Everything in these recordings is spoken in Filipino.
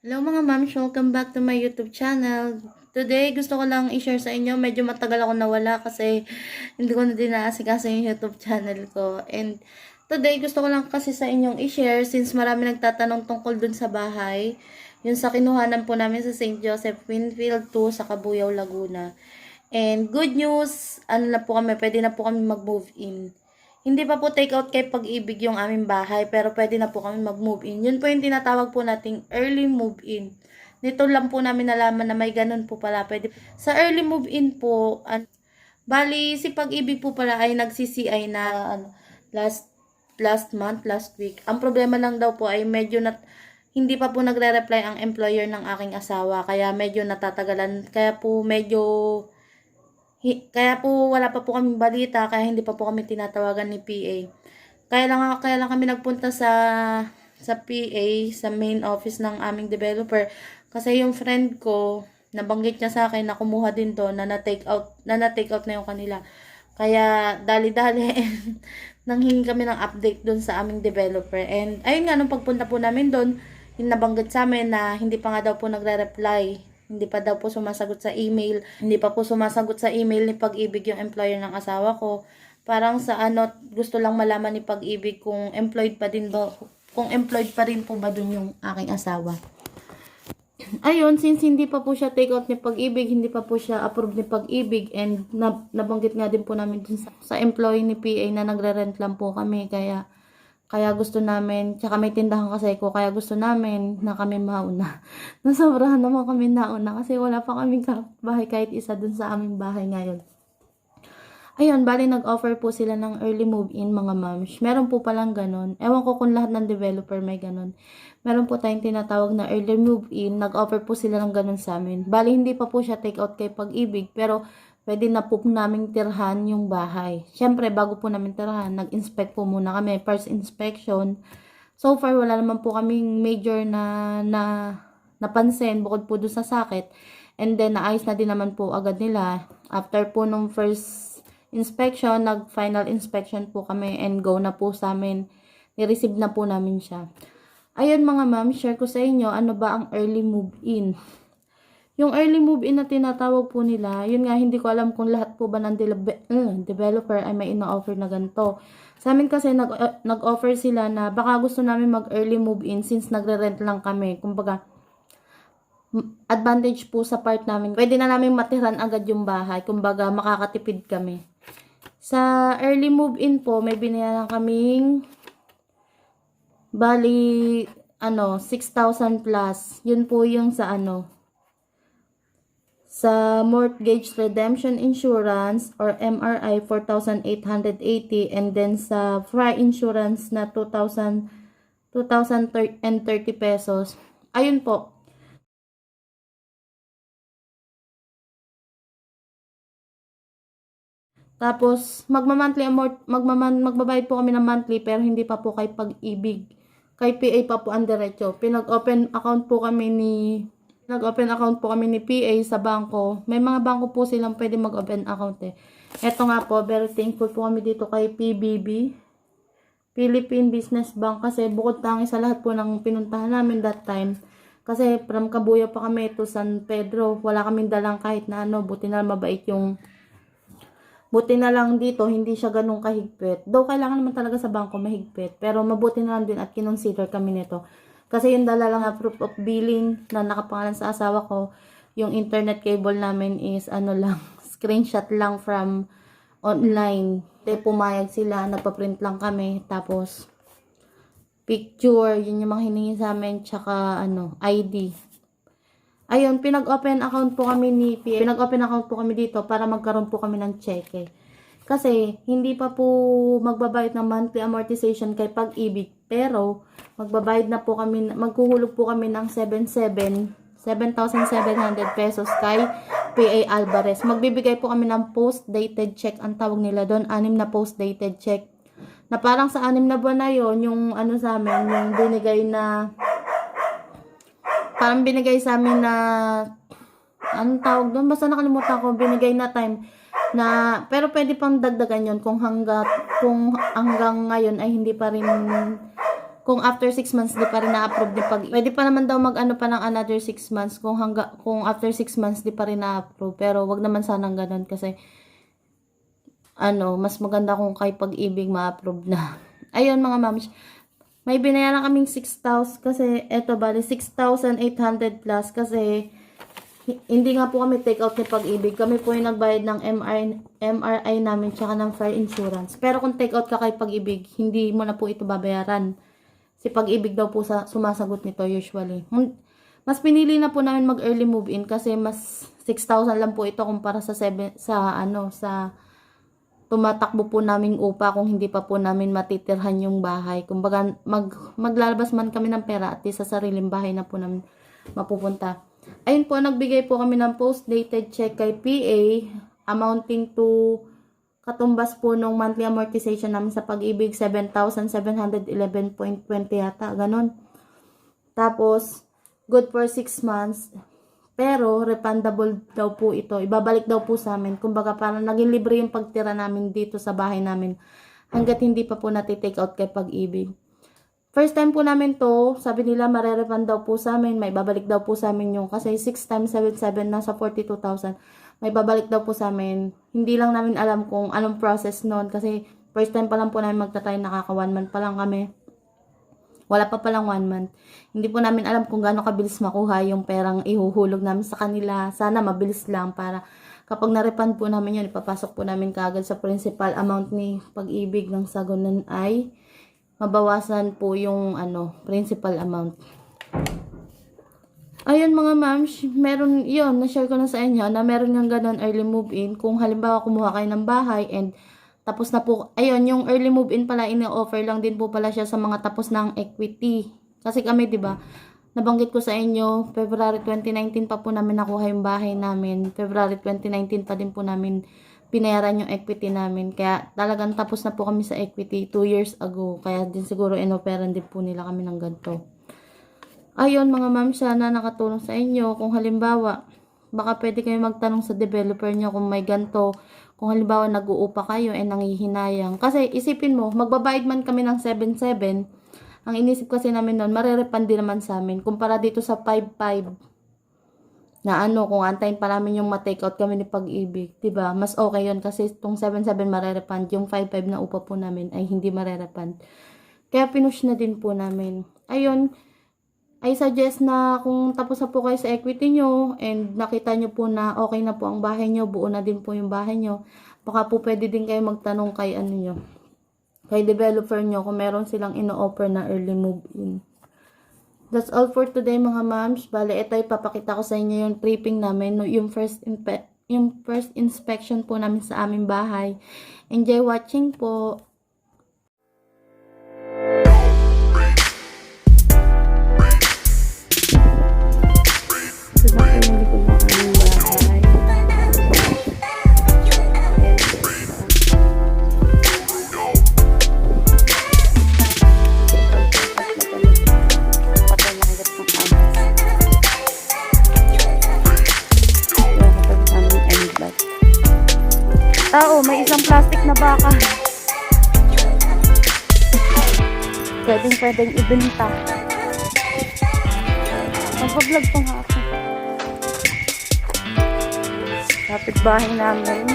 Hello mga ma'ams, welcome back to my YouTube channel. Today, gusto ko lang i-share sa inyo. Medyo matagal ako nawala kasi hindi ko na din naasikaso yung YouTube channel ko. And today, gusto ko lang kasi sa inyong i-share since marami nagtatanong tungkol dun sa bahay. Yung sa kinuhanan po namin sa St. Joseph Winfield 2 sa Cabuyao, Laguna. And good news, ano na po kami, pwede na po kami mag-move in. Hindi pa po take out kay pag-ibig yung aming bahay, pero pwede na po kami mag-move in. Yun po yung tinatawag po nating early move in. Nito lang po namin nalaman na may ganun po pala. Pwede. Sa early move in po, an- bali si pag-ibig po pala ay nag-CCI na ano, last last month, last week. Ang problema lang daw po ay medyo nat hindi pa po nagre-reply ang employer ng aking asawa. Kaya medyo natatagalan. Kaya po medyo kaya po wala pa po kaming balita kaya hindi pa po kami tinatawagan ni PA. Kaya lang kaya lang kami nagpunta sa sa PA sa main office ng aming developer kasi yung friend ko nabanggit niya sa akin na kumuha din doon na na-take out na na-take out na yung kanila. Kaya dali-dali nanghingi kami ng update doon sa aming developer. And ayun nga nung pagpunta po namin doon, yung nabanggit sa amin na hindi pa nga daw po nagre-reply hindi pa daw po sumasagot sa email. Hindi pa po sumasagot sa email ni Pag-ibig yung employer ng asawa ko. Parang sa ano, gusto lang malaman ni Pag-ibig kung employed pa din ba, kung employed pa rin po ba dun yung aking asawa. Ayun, since hindi pa po siya take out ni Pag-ibig, hindi pa po siya approve ni Pag-ibig and na, nabanggit nga din po namin dun sa, sa employee ni PA na nagre-rent lang po kami kaya kaya gusto namin, tsaka may tindahan kasi ko, kaya gusto namin na kami mauna. Nasobrahan naman kami nauna kasi wala pa kaming bahay kahit isa dun sa aming bahay ngayon. Ayun, bali nag-offer po sila ng early move-in mga moms. Meron po palang ganun. Ewan ko kung lahat ng developer may ganun. Meron po tayong tinatawag na early move-in. Nag-offer po sila ng ganun sa amin. Bali, hindi pa po siya take out kay pag-ibig. Pero, pwede na po naming tirhan yung bahay. Siyempre, bago po namin tirhan, nag-inspect po muna kami. First inspection. So far, wala naman po kaming major na, na napansin bukod po doon sa sakit. And then, naayos na din naman po agad nila. After po nung first inspection, nag-final inspection po kami and go na po sa amin. Ni-receive na po namin siya. Ayun mga ma'am, share ko sa inyo ano ba ang early move-in. Yung early move-in na tinatawag po nila, yun nga hindi ko alam kung lahat po ba ng dele- uh, developer ay may ina-offer na ganito. Sa amin kasi nag, uh, nag-offer sila na baka gusto namin mag-early move-in since nagre-rent lang kami. Kumbaga, advantage po sa part namin. Pwede na namin matiran agad yung bahay. Kumbaga, makakatipid kami. Sa early move-in po, may binayaran kaming bali, ano, 6,000 plus. Yun po yung sa ano, sa mortgage redemption insurance or MRI 4,880 and then sa fry insurance na 2,000 2,030 pesos. Ayun po. Tapos magma-monthly magmaman magbabayad po kami ng monthly pero hindi pa po kay pag-ibig. Kay PA pa po ang diretso. Pinag-open account po kami ni nag-open account po kami ni PA sa bangko. May mga bangko po silang pwede mag-open account eh. Ito nga po, very thankful po kami dito kay PBB. Philippine Business Bank kasi bukod tangi sa lahat po ng pinuntahan namin that time. Kasi from Kabuya pa kami to San Pedro. Wala kaming dalang kahit na ano. Buti na mabait yung Buti na lang dito, hindi siya ganun kahigpit. Though kailangan naman talaga sa bangko mahigpit. Pero mabuti na lang din at kinonsider kami nito. Kasi yung dala lang na proof of billing na nakapangalan sa asawa ko, yung internet cable namin is ano lang, screenshot lang from online. Te pumayag sila, nagpa-print lang kami. Tapos, picture, yun yung mga hiningi sa amin, tsaka ano, ID. Ayun, pinag-open account po kami ni PA. Pinag-open account po kami dito para magkaroon po kami ng cheque. Kasi, hindi pa po magbabayad ng monthly amortization kay pag-ibig. Pero, magbabayad na po kami, maghuhulog po kami ng 77, 7,700 pesos kay PA Alvarez. Magbibigay po kami ng post-dated check. Ang tawag nila doon, anim na post-dated check. Na parang sa anim na buwan na yon yung ano sa amin, yung binigay na parang binigay sa amin na anong tawag doon? Basta nakalimutan ko, binigay na time na pero pwede pang dagdagan yon kung hanggat kung hanggang ngayon ay hindi pa rin kung after 6 months di pa rin na-approve di pag pwede pa naman daw mag-ano pa ng another 6 months kung hangga kung after 6 months di pa rin na-approve pero wag naman sanang ganun kasi ano mas maganda kung kay pag-ibig ma-approve na ayun mga ma'am may binayaran kaming 6,000 kasi eto bali 6,800 plus kasi hi- hindi nga po kami take out ni pag-ibig. Kami po yung nagbayad ng MRI, MRI namin tsaka ng fire insurance. Pero kung take out ka kay pag-ibig, hindi mo na po ito babayaran. Si pag-ibig daw po sa sumasagot nito usually. Mas pinili na po namin mag early move in kasi mas 6,000 lang po ito kumpara sa 7 sa ano sa tumatakbo po naming upa kung hindi pa po namin matitirhan yung bahay. Kumbaga, mag, maglalabas man kami ng pera at sa sariling bahay na po namin mapupunta. Ayun po, nagbigay po kami ng post-dated check kay PA amounting to katumbas po nung monthly amortization namin sa pag-ibig 7,711.20 yata, ganun. Tapos, good for 6 months. Pero, refundable daw po ito. Ibabalik daw po sa amin. Kumbaga, parang naging libre yung pagtira namin dito sa bahay namin. Hanggat hindi pa po natitake out kay pag-ibig. First time po namin to, sabi nila marerefund daw po sa amin, may babalik daw po sa amin yung, kasi 6 times 77 nasa 42,000, may babalik daw po sa amin. Hindi lang namin alam kung anong process noon kasi first time pa lang po namin magtatry, nakaka one month pa lang kami. Wala pa palang one month. Hindi po namin alam kung gaano kabilis makuha yung perang ihuhulog namin sa kanila. Sana mabilis lang para kapag na-refund po namin yun, ipapasok po namin kaagad sa principal amount ni pag-ibig ng sagunan ay mabawasan po yung ano, principal amount. Ayun mga ma'am, meron yun, na-share ko na sa inyo na meron nga ganun early move-in. Kung halimbawa kumuha kayo ng bahay and tapos na po, ayun, yung early move-in pala, ini-offer lang din po pala siya sa mga tapos ng equity. Kasi kami, di ba, nabanggit ko sa inyo, February 2019 pa po namin nakuha yung bahay namin. February 2019 pa din po namin binayaran yung equity namin. Kaya talagang tapos na po kami sa equity 2 years ago. Kaya din siguro inoperan din po nila kami ng ganito. Ayun mga ma'am, sana nakatulong sa inyo. Kung halimbawa, baka pwede kayo magtanong sa developer nyo kung may ganto. Kung halimbawa nag-uupa kayo eh nangihinayang. Kasi isipin mo, magbabayad man kami ng 7-7. Ang inisip kasi namin noon, marerepand din naman sa amin. Kumpara dito sa 5-5 na ano, kung antayin pa namin yung ma-take out kami ni pag-ibig, ba Mas okay yon kasi itong 7-7 marerepand, yung 5-5 na upa po namin ay hindi marerepand. Kaya pinush na din po namin. Ayun, I suggest na kung tapos na po kayo sa equity nyo and nakita nyo po na okay na po ang bahay nyo, buo na din po yung bahay nyo, baka po pwede din kayo magtanong kay ano nyo, kay developer nyo kung meron silang ino-offer na early move-in. That's all for today mga moms. Bale, ito ipapakita ko sa inyo yung tripping namin, no, yung first yung first inspection po namin sa aming bahay. Enjoy watching po. Tao, may isang plastic na baka. Pwedeng pwedeng ibenta. Magpa-vlog pa nga ako. Kapit bahay namin.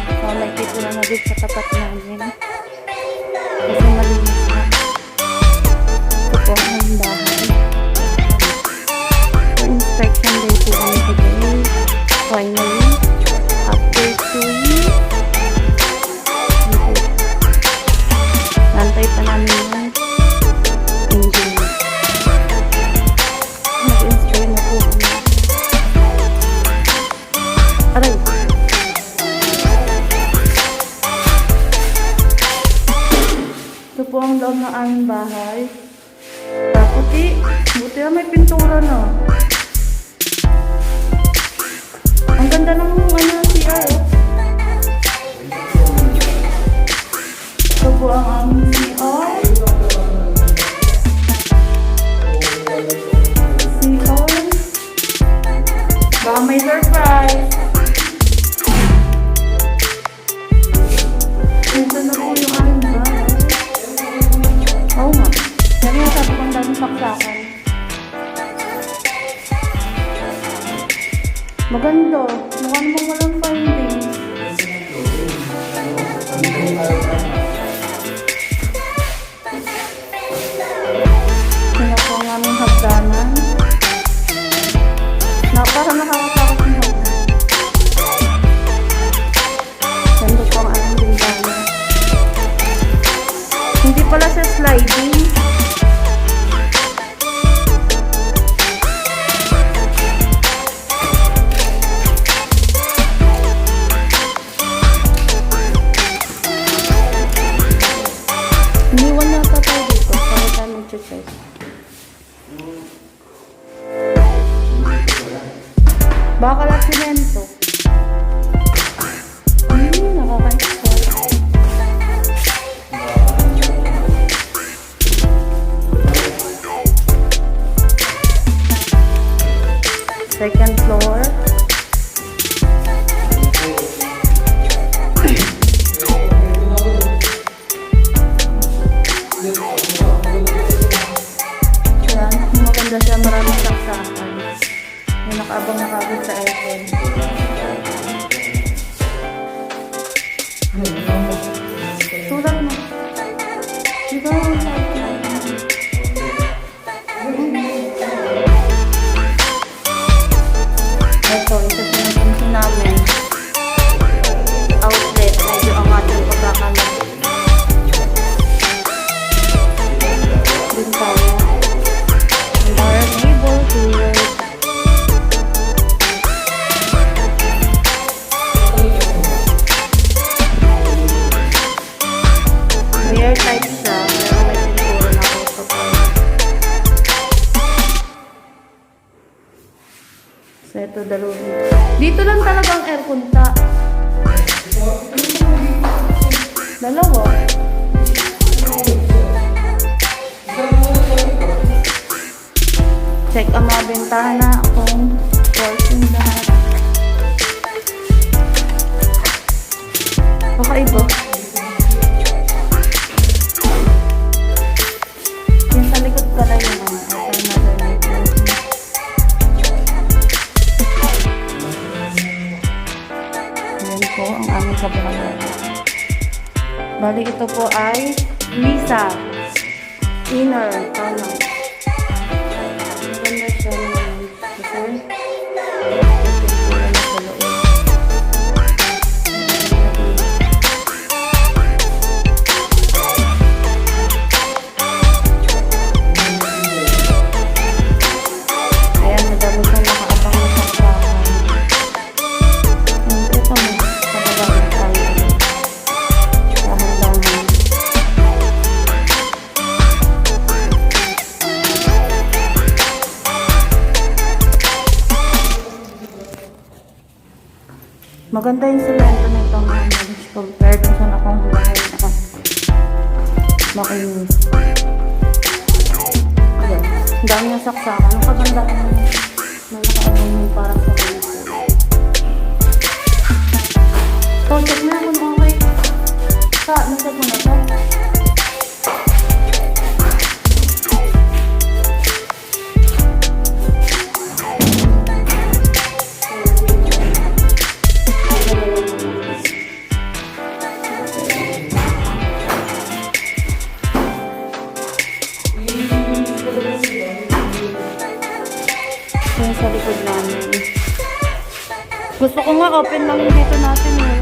So, nagtito na din sa tapat namin. Kasi malinis na. Ito ang bahay. Ito sliding. Maganda siya. Maraming saksakan. May nakaabang nakabot sa aircon. Kakaiba. Yung sa likod pala yung lighting. Yan po ang aming kabahayan. Bali ito po ay Lisa Inner Tunnel. Maganda yung semento na itong manage compared dun sa nakong bahay na makinis. Ayan. Ang dami yung saksakan. Ang kagandahan mo na nakaabang yung parang sa kanito. So, check na kung okay. Sa, nasa mo na sa likod namin. Gusto ko nga open lang yung dito natin. eh,